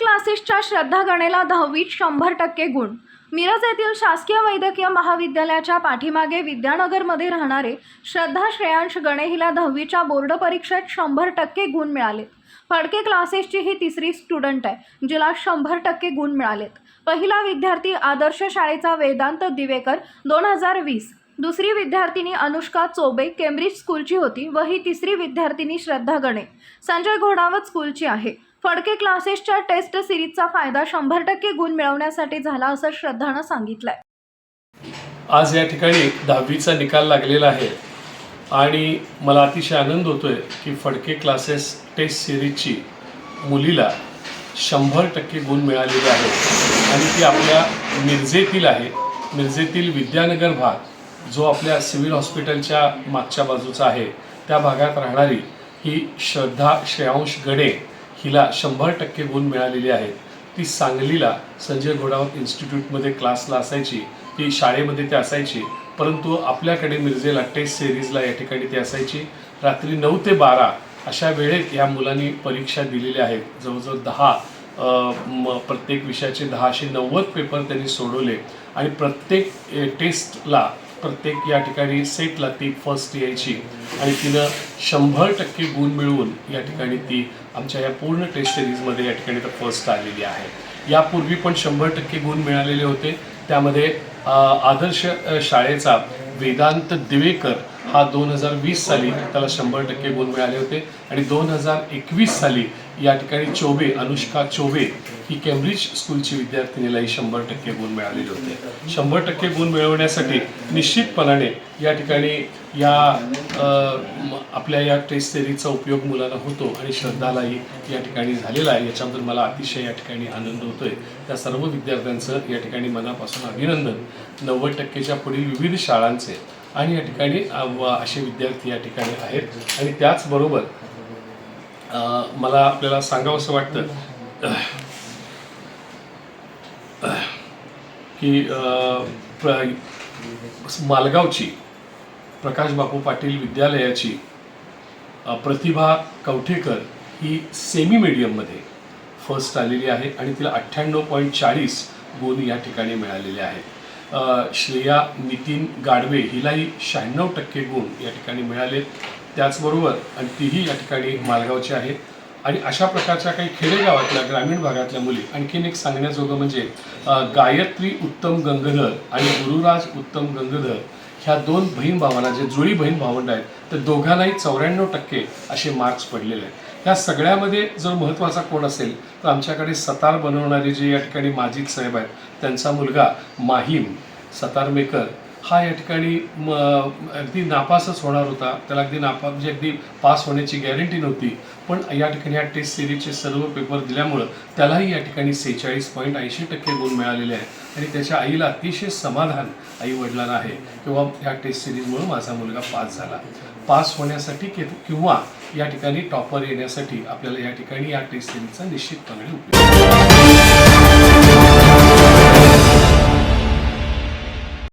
क्लासेसच्या श्रद्धा गणेला दहावीत शंभर टक्के गुण. मिरज येथील शासकीय वैद्यकीय महाविद्यालयाच्या पाठीमागे विद्यानगरमध्ये राहणारे श्रद्धा श्रेयांश गणे हिला दहावीच्या बोर्ड परीक्षेत शंभर टक्के गुण मिळालेत. फडके क्लासेसची ही तिसरी स्टुडंट आहे जिला शंभर टक्के गुण मिळालेत. पहिला विद्यार्थी आदर्श शाळेचा वेदांत दिवेकर दोन हजार वीस. दुसरी विद्यार्थिनी अनुष्का चोबे केम्ब्रिज स्कूलची होती व ही तिसरी विद्यार्थिनी श्रद्धा गणे. संजय घोडावत स्कूलची आहे. फडके क्लासेसच्या टेस्ट सिरीजचा फायदा शंभर टक्के गुण मिळवण्यासाठी झाला असं श्रद्धानं सांगितलंय. आज या ठिकाणी दहावीचा निकाल लागलेला आहे आणि मला अतिशय आनंद होतोय की फडके क्लासेस टेस्ट सिरीजची मुलीला शंभर टक्के गुण मिळालेले आहेत. आणि ती आपल्या मिरजेतील आहे. मिरजेतील विद्यानगर भाग जो आपल्या सिव्हिल हॉस्पिटलच्या मागच्या बाजूचा आहे. त्या भागात राहणारी ही श्रद्धा श्रेयांश गणे हिला शंभर टक्के गुण मिळालेली आहेत. ती सांगलीला संजय घोडावत इन्स्टिट्यूटमध्ये क्लासला असायची ती शाळेमध्ये ती असायची परंतु आपल्याकडे मिरजेला टेस्ट सिरीजला या ठिकाणी ती असायची. रात्री नऊ ते बारा अशा वेळेत या मुलांनी परीक्षा दिलेल्या आहेत. जवळजवळ दहा म- प्रत्येक विषयाचे दहाशे नव्वद पेपर त्यांनी सोडवले. आणि प्रत्येक टेस्टला प्रत्येक या ठिकाणी सेटला ती फर्स्ट यायची. आणि तिनं शंभर टक्के गुण मिळवून या ठिकाणी ती आमच्या या पूर्ण टेस्ट सिरीजमध्ये या ठिकाणी तर फर्स्ट आलेली आहे. यापूर्वी पण शंभर टक्के गुण मिळालेले होते. त्यामध्ये आदर्श शाळेचा वेदांत दिवेकर हा दोन हजार वीस साली त्याला शंभर टक्के गुण मिळाले होते आणि दोन हजार एकवीस साली या ठिकाणी चोबे अनुष्का चोबे ही केम्ब्रिज स्कूलची विद्यार्थिनीलाही शंभर टक्के गुण मिळालेले होते. शंभर टक्के गुण मिळवण्यासाठी निश्चितपणाने या ठिकाणी या आपल्या या टेस्ट सिरीजचा उपयोग मुलांना होतो आणि श्रद्धालाही या ठिकाणी झालेला आहे. याच्याबद्दल मला अतिशय या ठिकाणी आनंद होतो आहे त्या सर्व विद्यार्थ्यांचं या ठिकाणी मनापासून अभिनंदन. नव्वद टक्केच्या पुढील विविध शाळांचे आणि या ठिकाणी असे विद्यार्थी या ठिकाणी आहेत. आणि त्याचबरोबर मला आपल्याला सांगावंसं वाटतं की प्र- मालगावची प्रकाश बापू पाटील विद्यालयाची प्रतिभा कवठेकर ही सेमी मीडियममध्ये फर्स्ट आलेली आहे आणि तिला अठ्ठ्याण्णव पॉईंट चाळीस गुण या ठिकाणी मिळालेले आहेत. श्रेया नितीन गाडवे हिलाही शहाण्णव टक्के गुण या ठिकाणी मिळालेत. त्याचबरोबर आणि तीही या ठिकाणी मालगावची आहेत. आणि अशा प्रकारच्या काही खेडेगावातल्या ग्रामीण भागातल्या मुली आणखीन एक सांगण्याजोगं म्हणजे गायत्री उत्तम गंगधर आणि गुरुराज उत्तम गंगधर ह्या दोन बहीण भावांना जे जुळी बहीण भावंड आहेत तर दोघांनाही चौऱ्याण्णव टक्के असे मार्क्स पडलेले आहेत. ह्या सगळ्यामध्ये जर महत्त्वाचा कोण असेल तर आमच्याकडे सतार बनवणारे जे या ठिकाणी माजिद साहेब आहेत त्यांचा मुलगा माहीम सतार मेकर हा या ठिकाणी म अगदी नापासच होणार होता. त्याला अगदी नापा म्हणजे अगदी पास होण्याची गॅरंटी नव्हती. पण या ठिकाणी या टेस्ट सिरीजचे सर्व पेपर दिल्यामुळं त्यालाही या ठिकाणी सेहेचाळीस पॉईंट ऐंशी टक्के गुण मिळालेले आहेत. आणि त्याच्या आईला अतिशय समाधान आई वडिलांना आहे. किंवा ह्या टेस्ट सिरीजमुळे माझा मुलगा पास झाला. पास होण्यासाठी कि- किंवा या ठिकाणी टॉपर येण्यासाठी आपल्याला या ठिकाणी या टेस्ट सिरीजचा निश्चितपणे उपयोग.